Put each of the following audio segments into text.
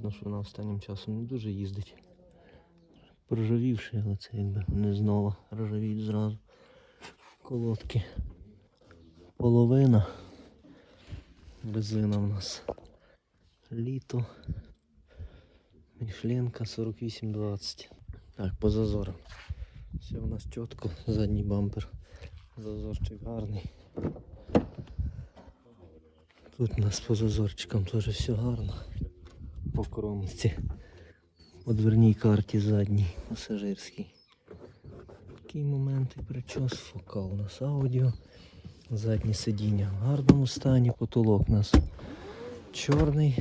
Видно, що вона останнім часом не дуже їздить. Проржавівший, але це якби не знову ржавіють зразу. Колодки. Половина. Резина в нас. Літо. Мішленка 48-20. Так, по зазорам. Все у нас чітко, задній бампер. Зазорчик гарний. Тут у нас по зазорчикам теж все гарно. По кромці. По дверній карті задній, пасажирський. Такий момент і причос, фокал у нас аудіо. Заднє сидіння в гарному стані, потолок у нас чорний.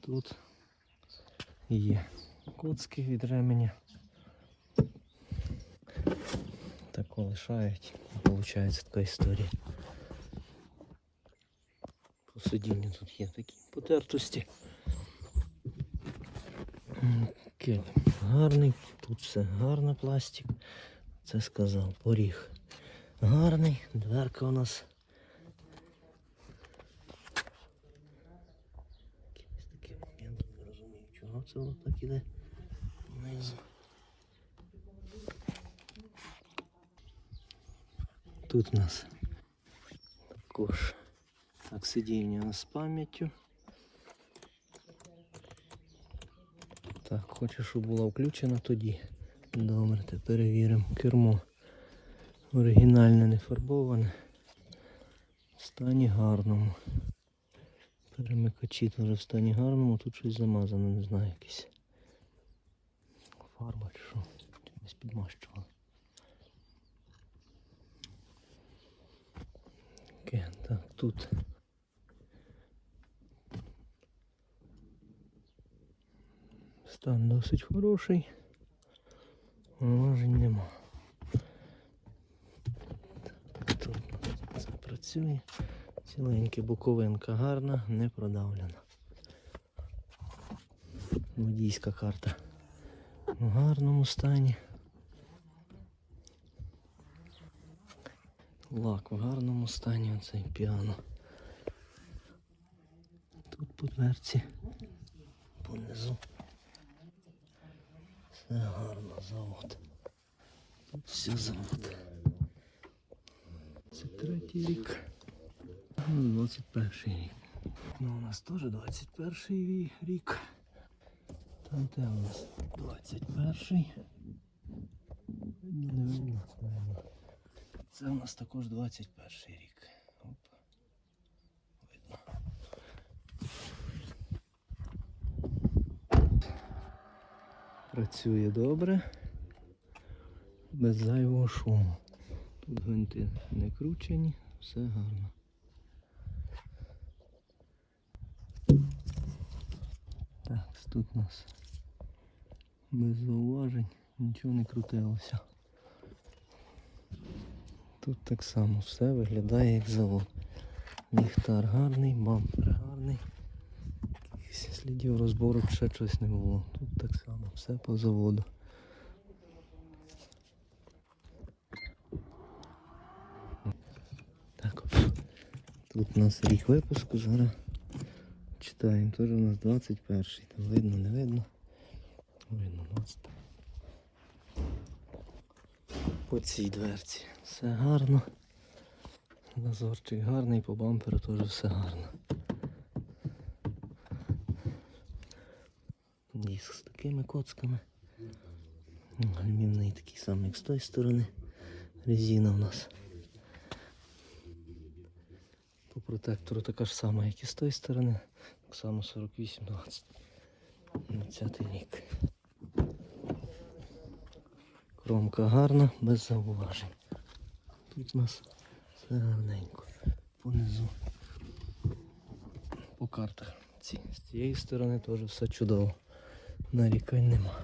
Тут є коцки від ременя. Так лишають. Получається така історія. По сидінню тут є такі потертості. Гарний, тут все гарно пластик. Це сказав, поріг. Гарний, дверка у нас. Якийсь такий момент, не розумію, чого це воно так іде внизу. Тут у нас також так сидіння з пам'яттю. Так, хочу, щоб була включена тоді. Добре, тепер перевіримо. Кермо оригінальне, не фарбоване. В стані гарному. Перемикачі теж в стані гарному, тут щось замазано, не знаю, якесь. Фарба чи що. Чимось підмащували. Так, тут. Стан досить хороший. Вложень нема. Тут це працює. Ціленька боковинка гарна, не продавлена. Водійська карта в гарному стані. Лак в гарному стані оцей піано. Тут по дверці, понизу. Все гарно, завод. Все завод. Це третій рік. Ну, 21 рік. Ну, у нас теж 21 рік. Там де у нас 21. Видно, не видно, видно. Це у нас також 21 рік. Працює добре. Без зайвого шуму. Тут гвинти не кручені, все гарно. Так, тут у нас без зауважень, нічого не крутилося. Тут так само все виглядає як завод. Ліхтар гарний, бампер гарний. Якихось слідів розбору ще щось не було. Тут так само, все по заводу. Так. Тут у нас рік випуску зараз. Читаємо, теж у нас 21-й. Там видно, не видно. Видно, 20. По цій дверці. Все гарно. Назорчик гарний, по бамперу теж все гарно. Диск з такими коцками. Гальмівний такий самий, як з тої сторони. Резина у нас. По протектору така ж сама, як і з тої сторони. Так само 48-20. 20 рік. Кромка гарна, без зауважень. Тут у нас все гарненько. Понизу. По картах. З цієї сторони теж все чудово. Нарікань нема.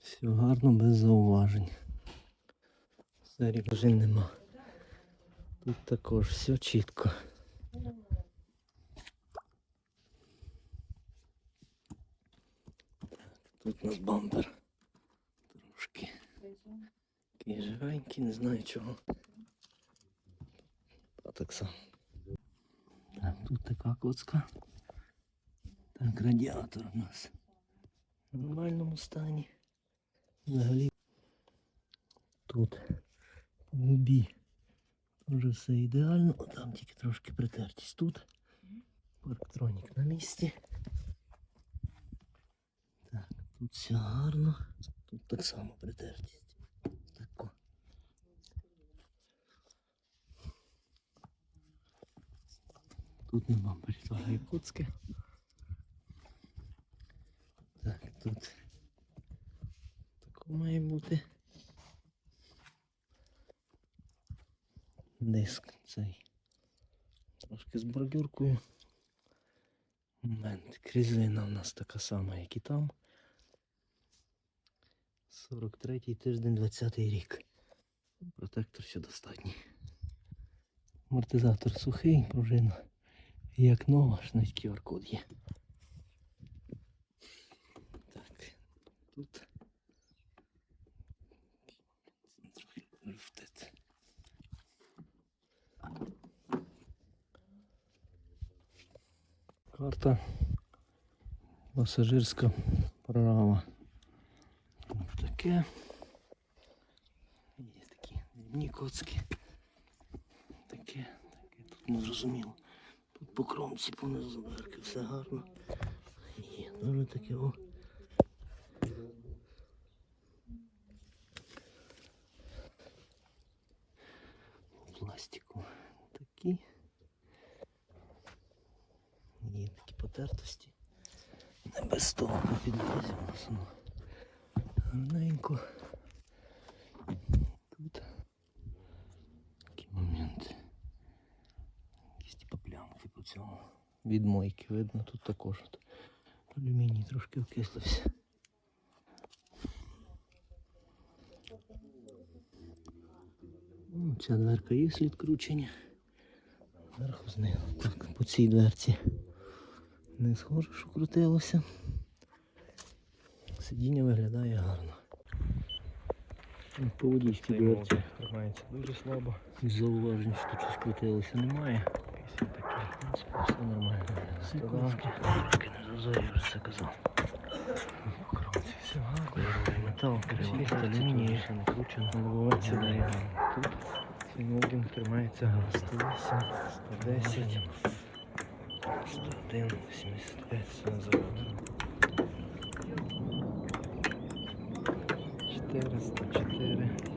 Все гарно, без зауважень. Заріжень нема. Тут також все чітко. Тут у нас бампер. Трошки. Такий живенький, не знаю чого. А так само. Так, тут така коцка. Так, радіатор у нас в нормальному стані. Взагалі тут по губі вже все ідеально, там тільки трошки притертість тут. Парктронік на місці. Так, тут все гарно. Тут так само притертість. Тако. Тут нема перетваги коцки. Тут тако має бути. Диск цей. Трошки з бордюркою. Момент. Крізина у нас така сама, як і там. 43-й тиждень, 20-й рік. Протектор ще достатній. Амортизатор сухий, пружина. Як нова, аж навіть QR-код є. Тут. Люфтить. Карта пасажирська права. Ось таке. Є такі дрібні коцки. Таке, таке. Тут не зрозуміло. Тут по кромці понизу зверху все гарно. Є дуже таке о. По Пластику такі. Є такі потертості. Не без того по підлозі гарненько. Тут такі моменти. Якісь типу плямки по цьому. Від мойки видно, тут також алюміній трошки окислився. Ну, Ця дверка є слід кручення. Зверху знизу. Так, по цій дверці не схоже, що крутилося. Сидіння виглядає гарно. По водійській дверці Тримається дуже слабо. зауважень, що тут щось крутилося, немає. Все нормально. Трошки не зазорі, вже це казав. Все гарно. Метал, переважно алюміній, ще не кручено. Набувається далі. Тут Синогін тримається гарно. 108, 110. 101, 75, все на заводу. 404.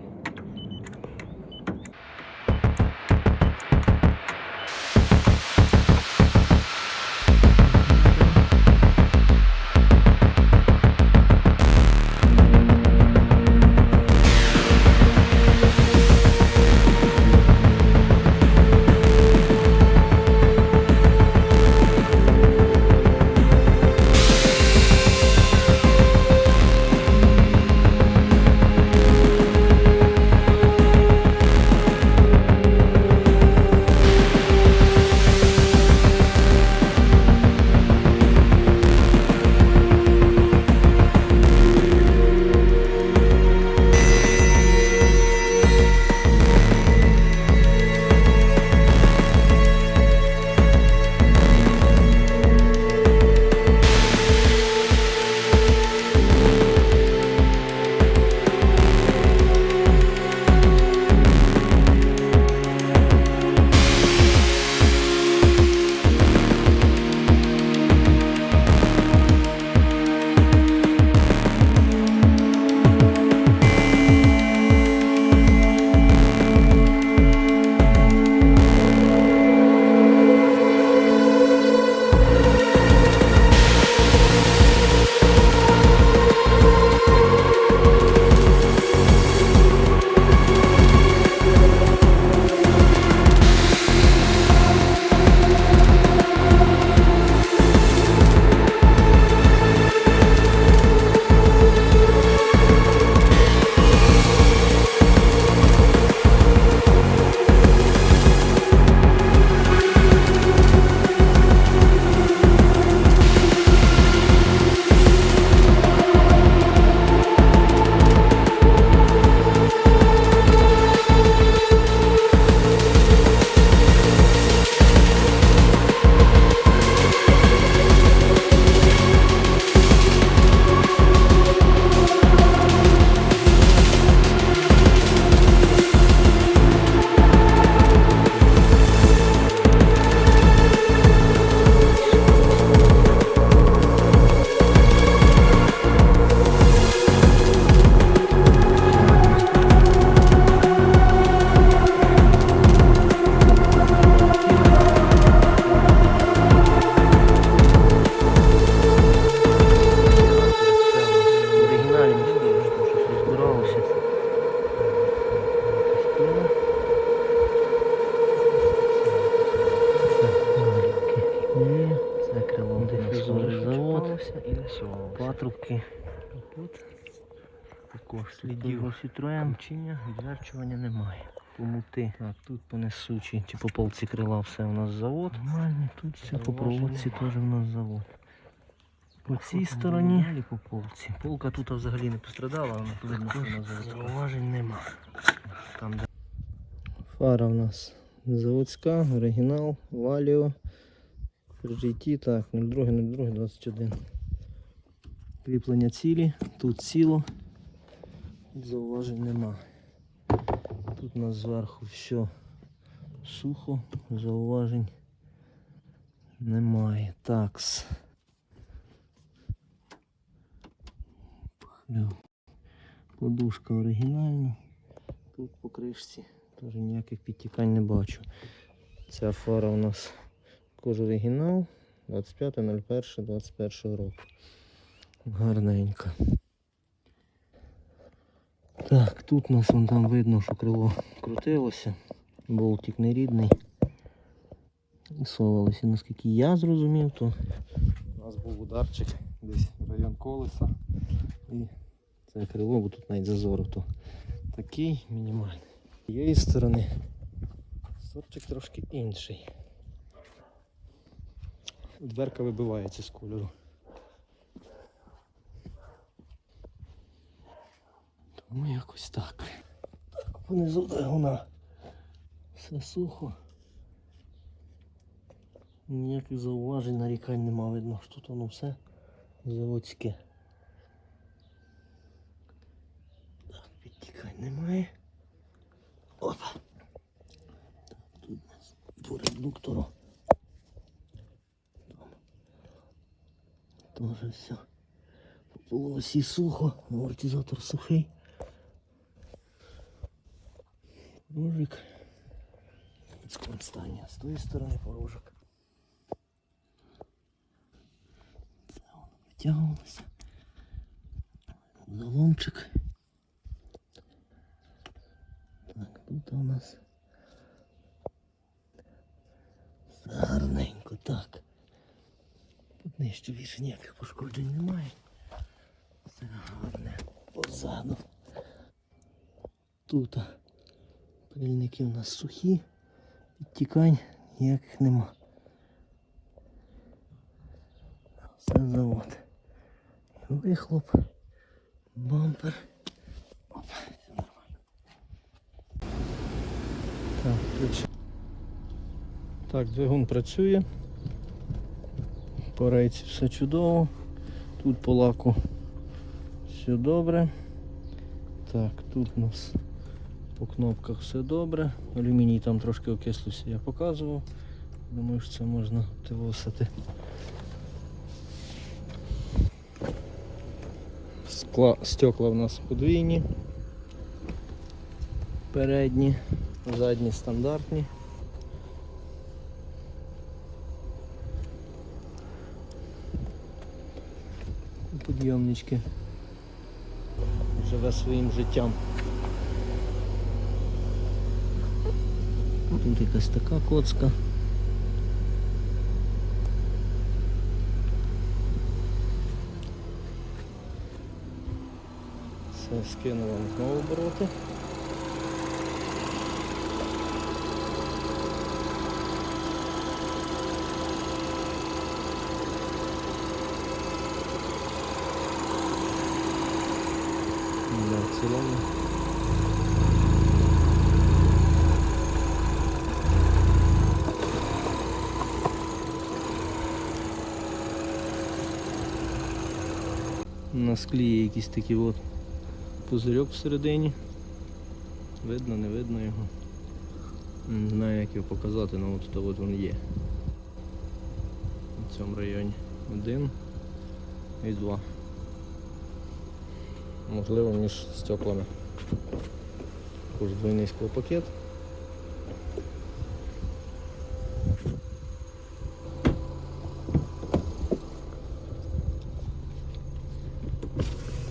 Слідів Citroen. Відверчування немає. Помути. Так, тут По несучі чи по полці крила все у нас завод. нормально, тут все По проводці теж у нас завод. По цій стороні Далі по полці. полка тут взагалі не пострадала, вона заводська. Зауважень нема. Там, де... Фара у нас заводська, оригінал, Валіо. GT, так, 02, 02, 21. Кріплення цілі, тут ціло. Зауважень нема. Тут у нас зверху все сухо, зауважень немає. Такс. Подушка оригінальна. Тут по кришці теж ніяких підтікань не бачу. Ця фара у нас також оригінал 25.01.21 року. Гарненька. Так, тут у нас вон там видно, що крило крутилося. Болтик нерідний. Совалося. Наскільки я зрозумів, то У нас був ударчик десь в район колеса. І це крило, бо тут навіть зазор, то такий мінімальний. З цієї сторони сорчик трошки інший. Дверка вибивається з кольору. Тому якось так. Так, понизу двигуна. Все сухо. Ніяких зауважень, нарікань нема видно, що тут воно все заводське. Так, підтікань немає. Опа. Так, тут у нас по редуктору. Тоже все. По полосі сухо, амортизатор сухий. Такому стані. З тої сторони порожик. Це воно витягувалося. Заломчик. Так, тут у нас гарненько, так. Тут нижче більше ніяких пошкоджень немає. Все гарне позаду. Тут пильники у нас сухі, підтікань ніяких нема. Все завод. Вихлоп, бампер. Опа, все нормально. Так. Так, двигун працює. По рейці все чудово. Тут по лаку все добре. Так, тут у нас по кнопках все добре. Алюміній там трошки окислився, я показував. Думаю, що це можна тивосити. Скла, стекла в нас подвійні. Передні, задні стандартні. Підйомнички. Живе своїм життям. Тут якась така коцка. Все, скину вам знову обороти. На склі є якийсь такий от пузирьок всередині. Видно, не видно його. Не знаю як його показати, але от от він є. В цьому районі. Один і два. Можливо, між стеклами. Також двойний склопакет.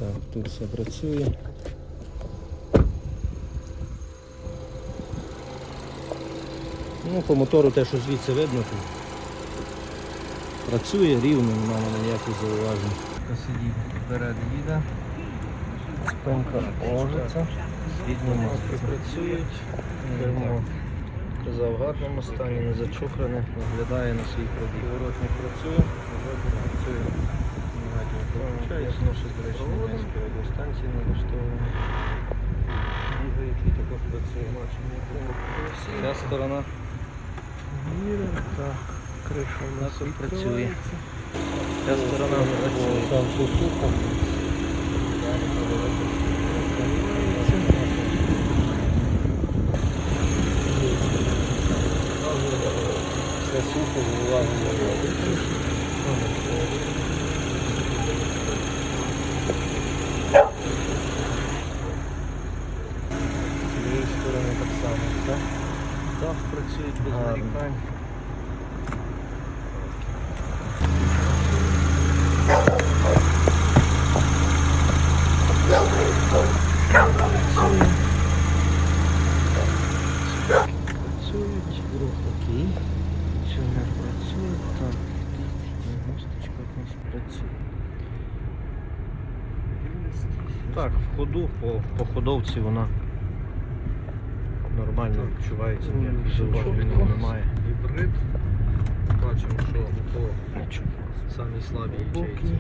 Так, тут все працює. Ну, по мотору те, що звідси видно, то працює рівно, немає ніяких зауважень. Посидіть вперед їде. Спинка ложиться. Піднімати працюють. Кермо казав в гарному стані, не зачухане, наглядає на свій пробіг. Поворотник працює. Ясно, що, до речі, німецькі радіостанції налаштовані. І також працює. Ця сторона Так, криша у нас працює. Ця сторона працює. Сам сухо. Все сухо, увагу не робить. З цієї сторони так само, так? Дах працює без нарікань. Працюють, працює, так, госточка у нас працює. Так, в ходу, по, по ходовці вона нормально відчувається, ніяких зауважень немає. Гібрид. Бачимо, що по самій слабій ячейці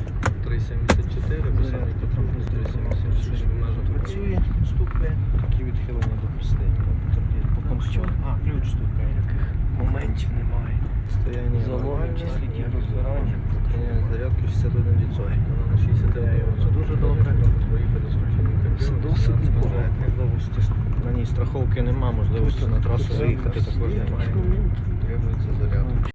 3,74, по самій потужній 3,76 в межах Працює, стукає. Такі відхилення допустимо. По конструкції. А, ключ стукає, яких моментів немає. Стояння Залоги, слідів розбирання. Стояння зарядки 61%. Вона на 69%. Це дуже добре. Це досить непогано. На ній страховки нема, можливості на трасу виїхати також немає. Требується зарядка.